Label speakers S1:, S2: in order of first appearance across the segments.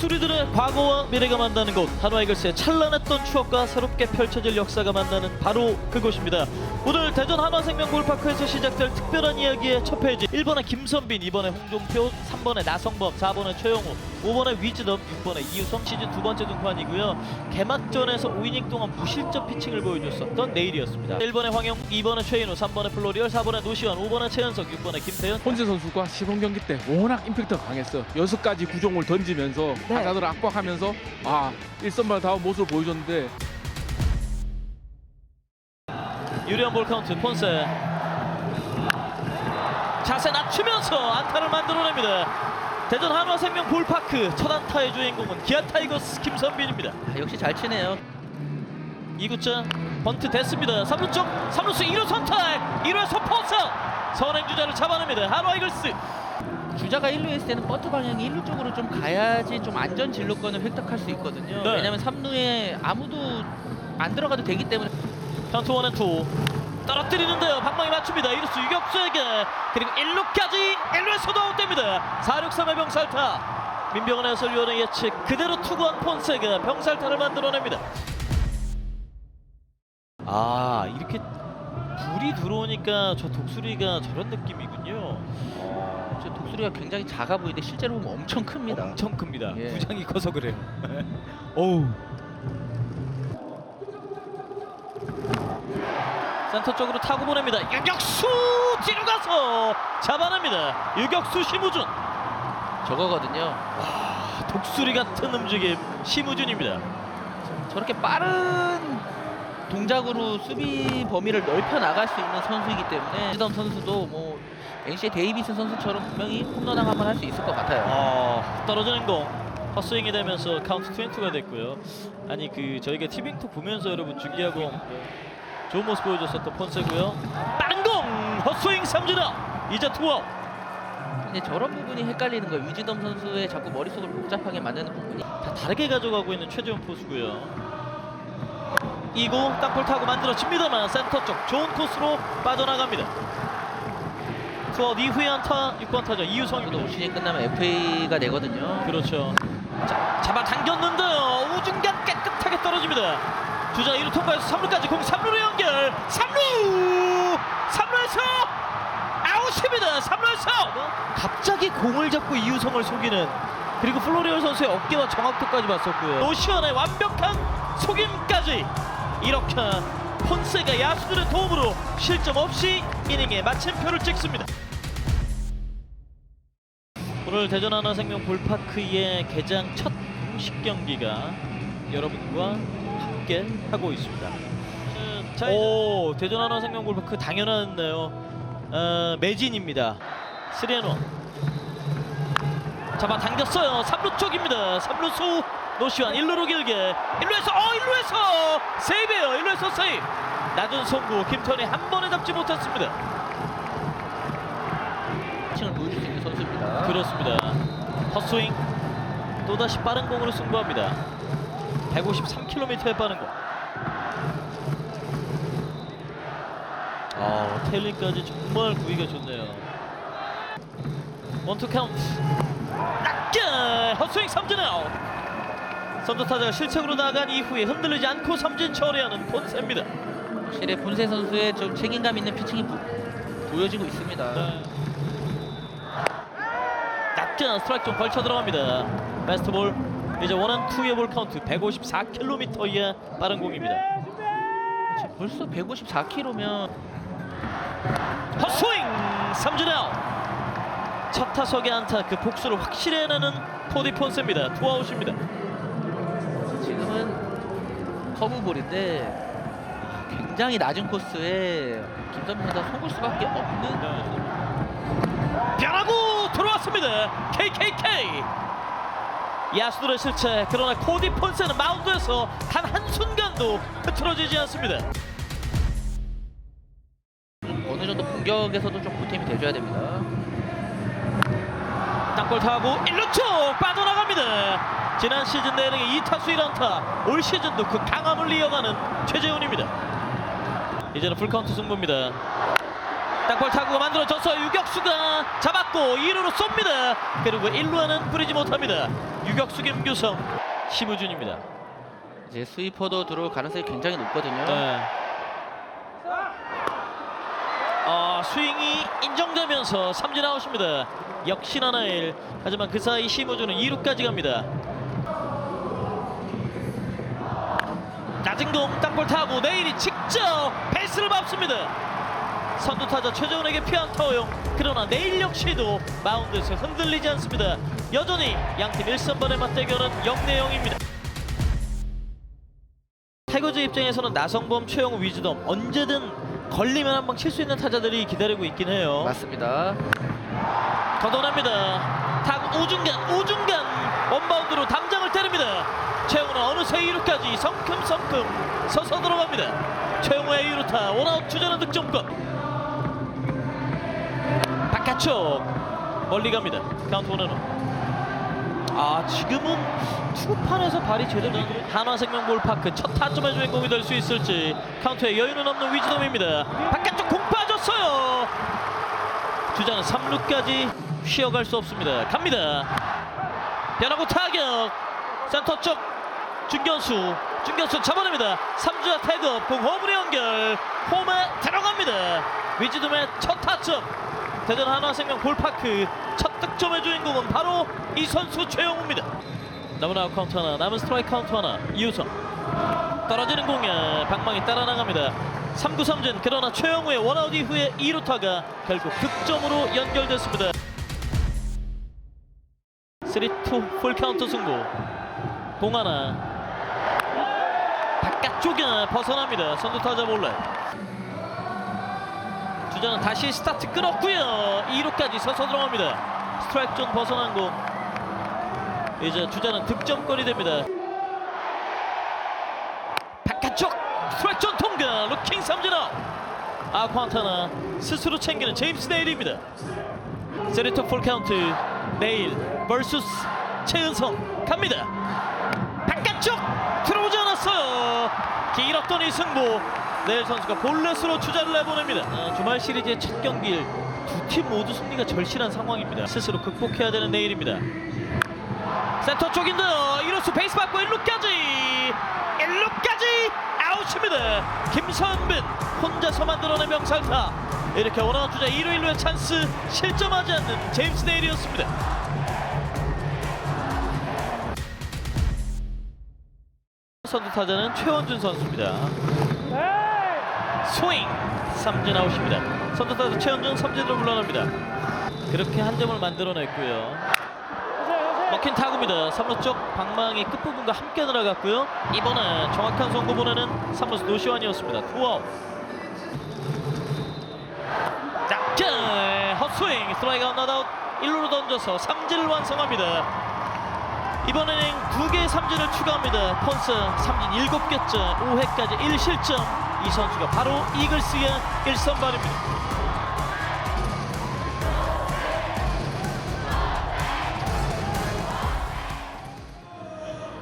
S1: 독수리들의 과거와 미래가 만나는 곳. 한화이글스의 찬란했던 추억과 새롭게 펼쳐질 역사가 만나는 바로 그곳입니다. 오늘 대전 한화생명 골파크에서 시작될 특별한 이야기의 첫 페이지. 1번에 김선빈, 2번에 홍종표, 3번에 나성범, 4번에 최영우, 5번에 위즈덤, 6번에 이유성 시즌 두 번째 등판이고요. 개막전에서 5이닝 동안 무실점 피칭을 보여줬었던 내일이었습니다. 1번에 황영, 2번에 최인우, 3번에 플로리얼, 4번에 노시환, 5번에 최현석, 6번에 김태현,
S2: 혼재 선수가 시범 경기 때 워낙 임팩트가 강했어. 여섯 가지 구종을 던지면서
S3: 네.
S2: 타자들을 압박하면서 아 일선발 다운 모습을 보여줬는데
S1: 유리한 볼 카운트 폰세 자세 낮추면서 안타를 만들어냅니다 대전 한화생명 볼파크 첫 안타의 주인공은 기아 타이거스 김선빈입니다.
S3: 아, 역시 잘 치네요.
S1: 2구자 번트 됐습니다. 3루 쪽 3루수 2루 선택! 1루에서 포스! 선행 주자를 잡아냅니다. 한화 이글스.
S3: 주자가 1루에 있을 때는 버트 방향이 1루 쪽으로 좀 가야지 좀 안전 진로권을 획득할 수 있거든요.
S1: 네.
S3: 왜냐면 3루에 아무도 안 들어가도 되기 때문에.
S1: 카운트 원앤 투 떨어뜨리는데요. 방망이 맞춥니다. 이루수 유격수에게. 그리고 1루까지 1루에서도 아웃됩니다. 463의 병살타. 민병헌 해설위원의 예측 그대로 투구한 폰세가 병살타를 만들어냅니다. 아 이렇게 불이 들어오니까 저 독수리가 저런 느낌이군요.
S3: 저 독수리가 굉장히 작아 보이는데 실제로 보면 엄청 큽니다.
S1: 엄청 큽니다.
S3: 예.
S1: 부장이 커서 그래요. 어우 센터 쪽으로 타고 보냅니다. 유격수 뒤로 가서 잡아냅니다. 유격수 심우준.
S3: 저거거든요.
S1: 독수리 같은 움직임 심우준입니다.
S3: 저렇게 빠른 동작으로 수비 범위를 넓혀 나갈 수 있는 선수이기 때문에 지덤 선수도 뭐 NC의 데이비스 선수처럼 분명히 홈런왕 한번 할 수 있을 것 같아요.
S1: 어, 떨어지는 공. 헛스윙이 되면서 카운트 20가 됐고요. 아니 그 저희가 티빙톡 보면서 여러분 중계하고 좋은 모습 보여줬었던 폰세고요 빠른 공 헛스윙 삼진아 이제 투아웃
S3: 근데 저런 부분이 헷갈리는 거예요. 위즈덤 선수의 자꾸 머릿속을 복잡하게 만드는 부분이
S1: 다 다르게 가져가고 있는 최재훈 포수고요. 2구 땅볼 타고 만들어집니다만 센터 쪽 좋은 코스로 빠져나갑니다. 투아웃 이후에 안타 6번 타자 이유성입니다.
S3: 올 시즌 끝나면 FA가 되거든요.
S1: 그렇죠. 자, 잡아 당겼는데요. 우중간 깨끗하게 떨어집니다. 주자 1루 통과해서 3루까지 공 3루로 연결. 3루! 3루에서 아웃입니다. 3루에서 갑자기 공을 잡고 이유성을 속이는 그리고 플로리얼 선수의 어깨와 정확도까지 봤었고요. 노시원의 완벽한 속임까지 이렇게 폰세가 야수들의 도움으로 실점 없이 이닝에 마침표를 찍습니다. 오늘 대전 하나생명 볼파크의 개장 첫 공식 경기가 여러분과 함께 하고 있습니다. 자, 오 대전 하나생명 볼파크 당연한데요. 어, 매진입니다. 3앤1 잡아 당겼어요. 3루 쪽입니다. 3루 수 노시환 1루로 길게 1루에서 어 1루에서 세이브예요. 1루에서 세이브. 낮은 송구 김턴이 한 번에 잡지 못했습니다.
S3: 칭을 보여줄 수 있는 선수입니다.
S1: 그렇습니다. 헛스윙 또다시 빠른 공으로 승부합니다. 153km의 빠른 공. 아, 테일링까지 정말 구위가 좋네요. 원투 카운트. 낮게 헛스윙 삼진 아웃. 선두 타자가 실책으로 나간 이후에 흔들리지 않고 삼진 처리하는 본세입니다.
S3: 확실히 본세 선수의 좀 책임감 있는 피칭이 보, 보여지고 있습니다.
S1: 네. 낮게 스트라이크 좀 걸쳐 들어갑니다. 베스트 볼 이제 원앤 투의 볼 카운트 154km의 빠른 공입니다.
S3: 벌써 154km면
S1: 헛스윙 삼진 아웃. 첫 타석의 안타 그 복수를 확실히 해내는 포디 폰스입니다. 투아웃입니다.
S3: 지금은 커브볼인데 굉장히 낮은 코스에 김선민 선수가 속을 수밖에 없는
S1: 변하고 들어왔습니다. KKK. 야수들의 실체 그러나 코디 폰스는 마운드에서 단 한순간도 흐트러지지 않습니다.
S3: 어느 정도 공격에서도 좀 보탬이 돼줘야 됩니다.
S1: 땅볼 타고 1루 쪽 빠져나갑니다. 지난 시즌 내내 2타수 1안타 올 시즌도 그 강함을 이어가는 최재훈입니다. 이제는 풀카운트 승부입니다. 땅볼 타구가 만들어져서 유격수가 잡았고 2루로 쏩니다. 그리고 1루와는 뿌리지 못합니다. 유격수 김규성 심우준입니다.
S3: 이제 스위퍼도 들어올 가능성이 굉장히 높거든요.
S1: 네. 아, 스윙이 인정되면서 삼진 아웃입니다. 역시나 나일. 하지만 그 사이 심우준은 2루까지 갑니다. 낮은 공 땅볼 타고 내일이 직접 베이스를 밟습니다. 선두 타자 최정훈에게 피안타 허용. 그러나 내일 역시도 마운드에서 흔들리지 않습니다. 여전히 양팀 1선발의 맞대결은 0대 0입니다. 타이거즈 입장에서는 나성범, 최영우, 위즈덤 언제든 걸리면 한방 칠 수 있는 타자들이 기다리고 있긴 해요.
S3: 맞습니다.
S1: 걷어냅니다. 타구 우중간 우중간 원바운드로 담장을 때립니다. 최영우는 어느새 2루까지 성큼성큼 서서 들어갑니다. 최영우의 2루타 원아웃 주자는 득점권. 바깥쪽 멀리 갑니다. 카운트 원앤 아 지금은 투판에서 발이 제대로 한화생명 볼파크 첫 타점의 주인공이 될 수 있을지 카운트에 여유는 없는 위즈덤입니다. 바깥쪽 공 빠졌어요. 주자는 3루까지 쉬어갈 수 없습니다. 갑니다. 변하고 타격. 센터 쪽 중견수. 중견수 잡아냅니다. 3주자 태그 공 홈으로 연결. 홈에 들어갑니다. 위즈덤의 첫 타점. 대전 한화생명 볼파크 첫 득점의 주인공은 바로 이 선수 최영우입니다. 남은 아웃 카운트 하나, 남은 스트라이크 카운트 하나. 이우성 떨어지는 공에 방망이 따라 나갑니다. 3구 삼진 그러나 최영우의 원아웃 이후에 2루타가 결국 득점으로 연결됐습니다. 3-2 풀카운트 승부 공 하나 바깥쪽에 벗어납니다. 선두타자 몰래 주자는 다시 스타트 끊었고요. 2루까지 서서 들어갑니다. 스트라이크 존 벗어난 공 이제 주자는 득점권이 됩니다. 바깥쪽 스트라이크 존 통과 루킹 삼진 아웃 아 ኳ안타나 스스로 챙기는 제임스 네일입니다. 세리토 풀 카운트 네일 vs 최은성 갑니다. 바깥쪽 들어오지 않았어요. 길었던 이 승부 네일 선수가 볼넷으로 주자를 내보냅니다. 아, 주말 시리즈의 첫 경기를 두팀 모두 승리가 절실한 상황입니다. 스스로 극복해야 되는 네일입니다. 센터 쪽인데요. 이로수 베이스 받고 1루까지 1루까지 아웃입니다. 김선빈 혼자서 만들어낸 명살타 이렇게 원아웃 주자 2루 1루의 찬스 실점하지 않는 제임스 네일이었습니다. 선두 타자는 최원준 선수입니다. 스윙 삼진 아웃입니다. 선두 타자 최원준 삼진으로 물러납니다. 그렇게 한 점을 만들어냈고요. 먹힌 타구입니다. 3루 쪽 방망이 끝부분과 함께 들어갔고요. 이번에 정확한 송구 보내는 3루수 노시환이었습니다. 투아웃. 자, 헛스윙 스트라이크 아웃 나다웃 1루로 던져서 삼진을 완성합니다. 이번에는 두 개의 삼진을 추가합니다. 폰스 삼진 7개째 5회까지 1실점 이 선수가 바로 이글스의 1선발입니다.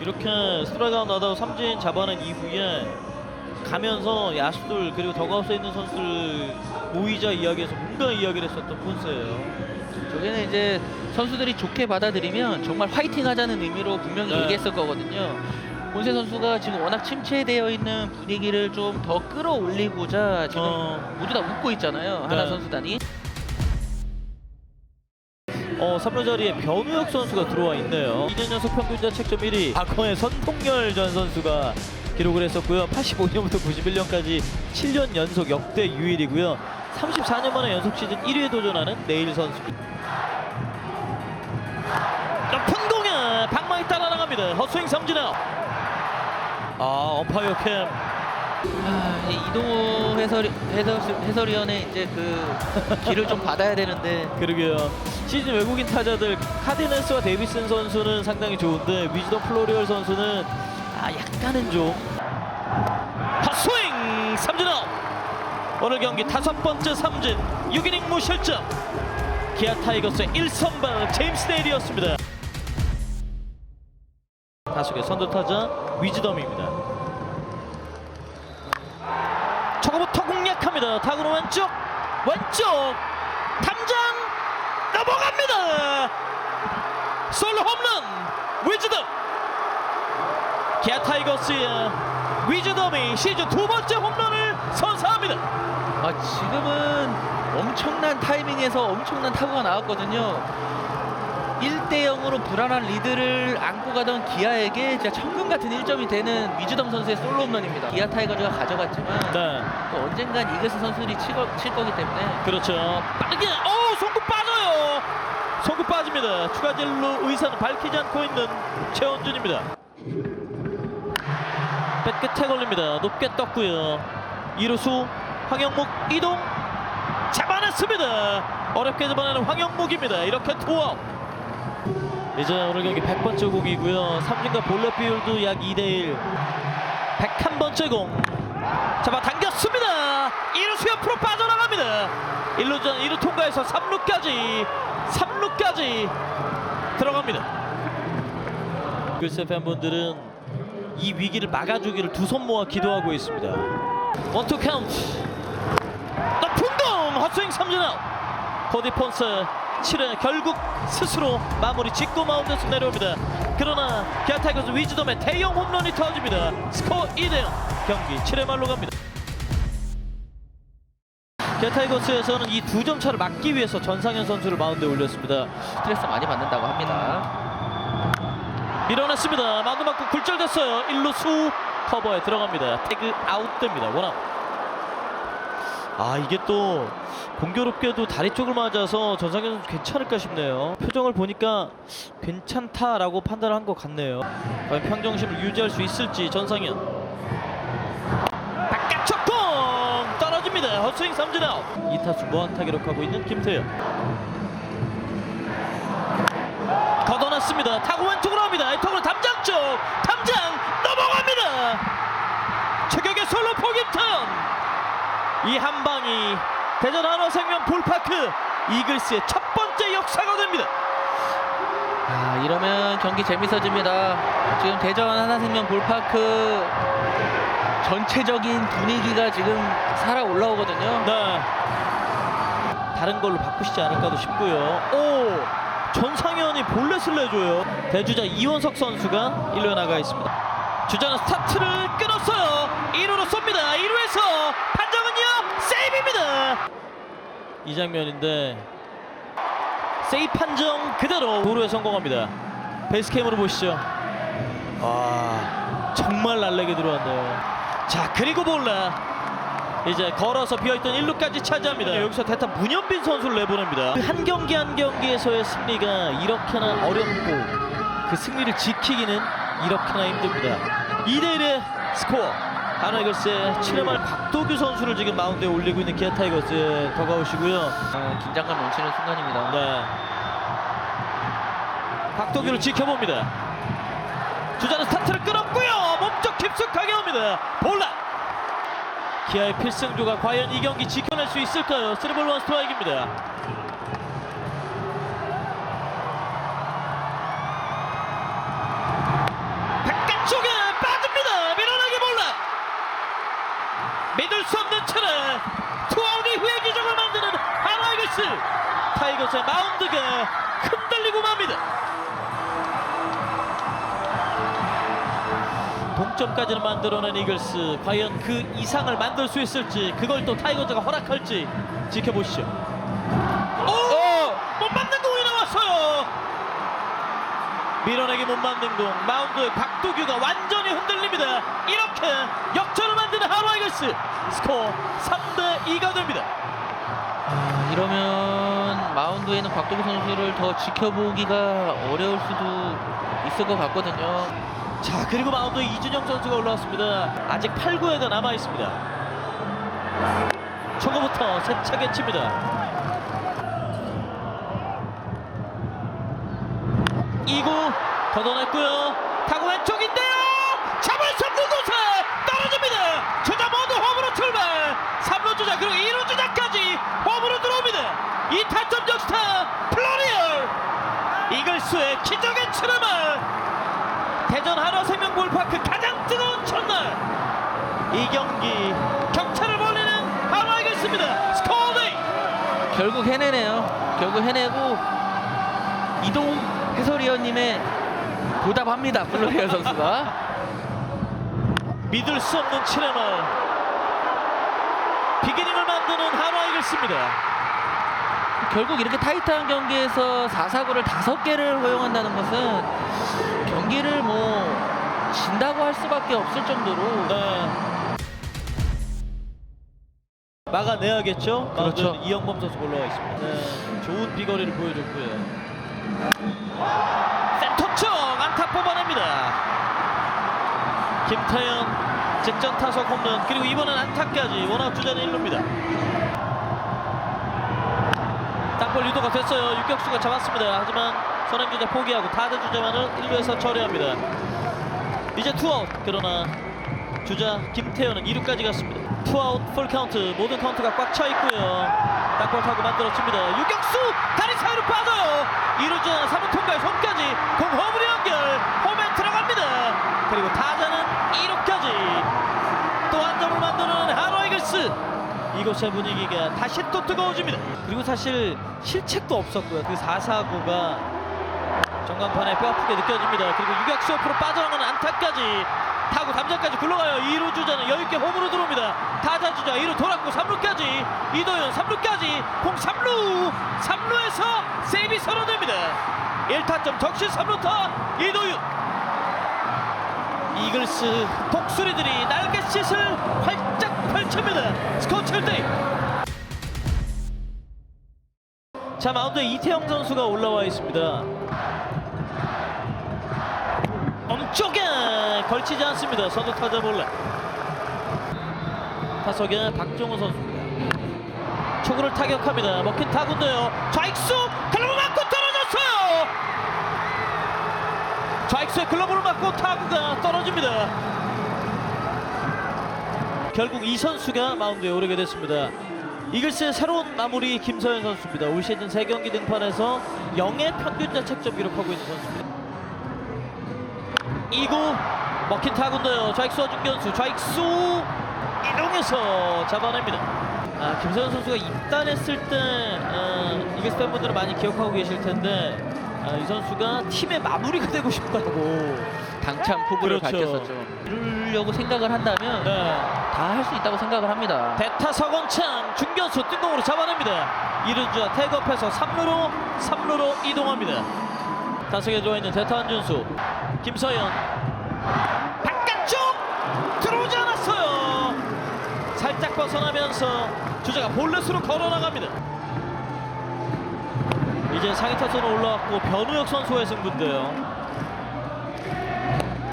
S1: 이렇게 스트라이크 아웃 나다고 삼진 잡아낸 이후에 가면서 야수들 그리고 더가웃에 있는 선수들 모이자 이야기에서 뭔가 이야기를 했었던 폰스예요.
S3: 저기는 이제 선수들이 좋게 받아들이면 정말 화이팅 하자는 의미로 분명히
S1: 네.
S3: 얘기했을 거거든요. 본세 선수가 지금 워낙 침체되어 있는 분위기를 좀 더 끌어올리고자 지금
S1: 어.
S3: 모두 다 웃고 있잖아요. 하나
S1: 네.
S3: 선수단이.
S1: 어, 3루 자리에 변우혁 선수가 들어와 있네요. 2년 연속 평균 자 책점 1위. 박헌의 선동열 전 선수가 기록을 했었고요. 85년부터 91년까지 7년 연속 역대 유일이고요. 34년 만에 연속 시즌 1위에 도전하는 네일 선수입니다. 높은 공에 방망이 따라 나갑니다. 헛스윙 삼진 아웃. 아, 엄파이어 캠.
S3: 아, 이동호 해설, 해설, 해설위원의 이제 그 길을 좀 받아야 되는데.
S1: 그러게요. 시즌 외국인 타자들 카디네스와 데이비슨 선수는 상당히 좋은데 위즈덤 플로리얼 선수는 아 약간은 좀. 헛스윙! 삼진 아웃 오늘 경기 다섯 번째 삼진 6이닝 무실점. 기아 타이거스의 1선발 제임스 네일이었습니다 다수의 선두 타자 위즈덤입니다 초구부터 공략합니다 타구로 왼쪽 왼쪽 탐장 넘어갑니다. 솔로 홈런 위즈덤 기아 타이거스의 위즈덤이 시즌 두 번째 홈런을 선사합니다.
S3: 아, 지금은 엄청난 타이밍에서 엄청난 타구가 나왔거든요. 1대 0으로 불안한 리드를 안고 가던 기아에게 진짜 천금 같은 1점이 되는 위즈덤 선수의 솔로 홈런입니다. 기아 타이거즈가 가져갔지만
S1: 네,
S3: 또 언젠간 이글스 선수들이 칠, 거, 칠 거기 때문에
S1: 그렇죠. 빠르게, 오, 송구 빠져요. 송구 빠집니다. 추가 진로 의사는 밝히지 않고 있는 최원준입니다. 백끝에 걸립니다. 높게 떴고요. 이루수 황영목 이동 잡아냈습니다. 어렵게 잡아내는 황영목입니다. 이렇게 투아웃. 이제 오늘 경기 100번째 공이고요. 삼진과 볼넷 비율도 약 2대1. 101번째 공. 잡아 당겼습니다. 2루수 옆으로 빠져나갑니다. 1루전 2루 통과해서 3루까지 3루까지 들어갑니다. 글쎄 팬분들은 이 위기를 막아주기를 두 손 모아 기도하고 있습니다. 원투 카운트 높은 공 헛스윙 삼진 아웃 코디 폰스 7회 결국 스스로 마무리 짓고 마운드에서 내려옵니다. 그러나 기아 타이거즈 위즈덤의 대형 홈런이 터집니다. 스코어 2대0 경기 7회 말로 갑니다. 기아 타이거스에서는 이 두 점 차를 막기 위해서 전상현 선수를 마운드에 올렸습니다.
S3: 스트레스 많이 받는다고 합니다.
S1: 밀어냈습니다. 마운드 맞고 굴절됐어요. 1루 수 커버에 들어갑니다. 태그 아웃됩니다. 원아웃. 아 이게 또 공교롭게도 다리 쪽을 맞아서 전상현 선수 괜찮을까 싶네요. 표정을 보니까 괜찮다라고 판단을 한 것 같네요. 과연 평정심을 유지할 수 있을지 전상현. 바깥쪽 공 떨어집니다. 헛스윙 삼진 아웃. 2타수 무안타 기록하고 있는 김태현. 걷어냈습니다. 타고 왼쪽으로 합니다. 이 턱으로 담장 쪽 담장 넘어갑니다. 최격의 솔로 포김턴. 이 한 방이 대전 한화생명 볼파크 이글스의 첫 번째 역사가 됩니다.
S3: 아, 이러면 경기 재밌어집니다. 지금 대전 하나생명 볼파크 전체적인 분위기가 지금 살아 올라오거든요.
S1: 네. 다른 걸로 바꾸시지 않을까도 싶고요. 오! 전상현이 볼넷을 내줘요. 대주자 이원석 선수가 1루에 나가 있습니다. 주자는 스타트를 끊었어요. 1루로 쏩니다. 1루에서 세이브입니다. 이 장면인데 세이프 판정 그대로 도루에 성공합니다. 베이스캠으로 보시죠. 아 정말 날래게 들어왔네요. 자 그리고 볼라 이제 걸어서 비어있던 1루까지 차지합니다. 여기서 대타 문현빈 선수를 내보냅니다. 그한 경기 한 경기에서의 승리가 이렇게나 어렵고 그 승리를 지키기는 이렇게나 힘듭니다. 2대1의 스코어. 하나이글스의 7회 말 박도규 선수를 지금 마운드에 올리고 있는 기아 타이거스의 더가우시고요.
S3: 어, 긴장감 넘치는 순간입니다.
S1: 네. 박도규를 지켜봅니다. 주자는 스타트를 끊었고요. 몸쪽 깊숙하게 옵니다. 볼라. 기아의 필승조가 과연 이 경기 지켜낼 수 있을까요? 쓰리볼 원 스트라이크입니다. 믿을 수 없는 차례 투아웃 이후의 기적을 만드는 하나이글스 타이거스의 마운드가 흔들리고 맙니다. 동점까지는 만들어낸 이글스 과연 그 이상을 만들 수 있을지 그걸 또 타이거즈가 허락할지 지켜보시죠. 오! 못 맞는 공이 나왔어요. 밀어내기 못 맞는 공 마운드에 박도규가 완전히 흔들립니다. 이렇게 역전을 만드는 하루 이글스 스코어 3대 2가 됩니다.
S3: 아, 이러면 마운드에는 곽도기 선수를 더 지켜보기가 어려울 수도 있을 것 같거든요.
S1: 자 그리고 마운드에 이준영 선수가 올라왔습니다. 아직 8, 9회가 남아 있습니다. 초구부터 세차게 칩니다. 2구 걷어냈고요. 타고 왼쪽인데요. 잡을 수 없는 곳에 떨어집니다. 주자 모두 홈으로 출발. 3루 주자 그리고 2루 주자까지 홈으로 들어옵니다. 2타점 적스타 플로리얼 기적의 출발. 대전 한화 생명 볼파크 가장 뜨거운 첫날 이 경기 격차를 벌리는 한화 이글스입니다 스코어 대
S3: 결국 해내네요. 결국 해내고 이동 해설위원님의 보답합니다. 블루헤어 선수가.
S1: 믿을 수 없는 7회 말 비기닝을 만드는 한화 이글스입니다.
S3: 결국 이렇게 타이트한 경기에서 4사구를 다섯 개를 허용한다는 것은 경기를 뭐 진다고 할 수밖에 없을 정도로
S1: 네. 막아내야겠죠.
S3: 그렇죠.
S1: 이영범 선수 올라와 있습니다. 네. 좋은 비거리를 보여줬고요. 센터 쪽 안타 뽑아냅니다. 김태현 직전 타석 홈런 그리고 이번엔 안타까지 원아웃 주자는 1루입니다. 땅볼 유도가 됐어요. 유격수가 잡았습니다. 하지만 선행주자 포기하고 타자 주자만을 1루에서 처리합니다. 이제 투아웃 그러나 주자 김태현은 2루까지 갔습니다. 투아웃 풀 카운트 모든 카운트가 꽉 차 있고요. 땅볼 타고 만들어집니다. 유격수 다리 사이로 빠져요. 2루 주자 3루 통과에 손까지 공연 이곳의 분위기가 다시 또 뜨거워집니다. 그리고 사실 실책도 없었고요. 그 4사구가 전광판에 뼈아프게 느껴집니다. 그리고 유격수 옆으로 빠져나가는 안타까지 타고 담장까지 굴러가요. 2루 주자는 여유있게 홈으로 들어옵니다. 타자 주자 2루 돌았고 3루까지 이도현 3루까지 공 3루 3루에서 세이비 선언됩니다. 1타점 적시 3루타 이도윤 이글스 독수리들이 날갯짓을 활짝 펼칩니다. 스코어 7대 자 마운드에 이태영 선수가 올라와 있습니다. 엄쪽에 걸치지 않습니다. 선두 타자 몰래. 타석에 박종호 선수입니다. 초구를 타격합니다. 먹힌 타구인데요. 좌익수 맞고 떨어졌어요. 좌익수의 글러브를 맞고 타구가 떨어집니다. 결국 이 선수가 마운드에 오르게 됐습니다. 이글스의 새로운 마무리 김서현 선수입니다. 올 시즌 3경기 등판에서 0의 평균 자 책점 기록하고 있는 선수입니다. 2구 먹힌 타구인데요. 좌익수 어중견수 좌익수 이동해서 잡아냅니다. 아, 김서현 선수가 입단했을 때 어, 이글스 팬분들은 많이 기억하고 계실 텐데 아, 이 선수가 팀의 마무리가 되고 싶다고
S3: 당찬 포부를
S1: 그렇죠.
S3: 밝혔었죠. 이루려고 생각을 한다면
S1: 네.
S3: 다 할 수 있다고 생각을 합니다.
S1: 대타 서건창 중견수 뜬공으로 잡아냅니다. 이루주자 태업해서 3루로 3루로 이동합니다. 타석에 들어 있는 대타 한준수 김서현 바깥쪽 들어오지 않았어요. 살짝 벗어나면서 주자가 볼넷으로 걸어 나갑니다. 이제 상위 타선으로 올라왔고 변우혁 선수의 승부인데요.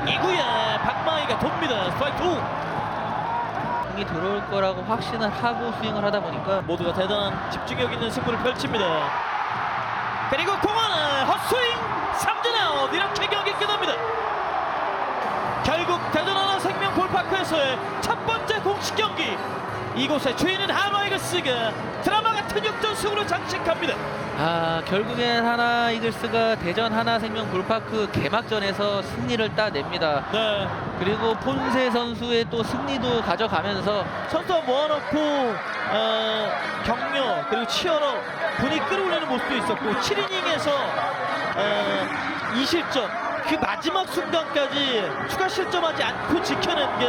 S1: 2구에 박마이가 돕니다. 스트라이크 2.
S3: 공이 들어올 거라고 확신을 하고 스윙을 하다 보니까
S1: 모두가 대단한 집중력 있는 승부를 펼칩니다. 그리고 공원은 헛스윙 삼진 아웃 이렇게 경기 끝납니다. 결국 대전 하나 생명 볼파크에서의 첫 번째 공식 경기 이곳의 주인은 하마이글스가 드라마 같은 역전승으로 장식합니다.
S3: 아 결국엔 하나 이글스가 대전 하나 생명 볼파크 개막전에서 승리를 따냅니다.
S1: 네,
S3: 그리고 폰세 선수의 또 승리도 가져가면서
S1: 선수와 모아놓고 어, 격려 그리고 치열업 분위기 끌어올리는 모습도 있었고 7이닝에서 어, 2실점 그 마지막 순간까지 추가 실점하지 않고 지켜낸 게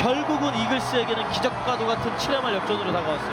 S1: 결국은 이글스에게는 기적과도 같은 7회말 역전으로 다가왔습니다.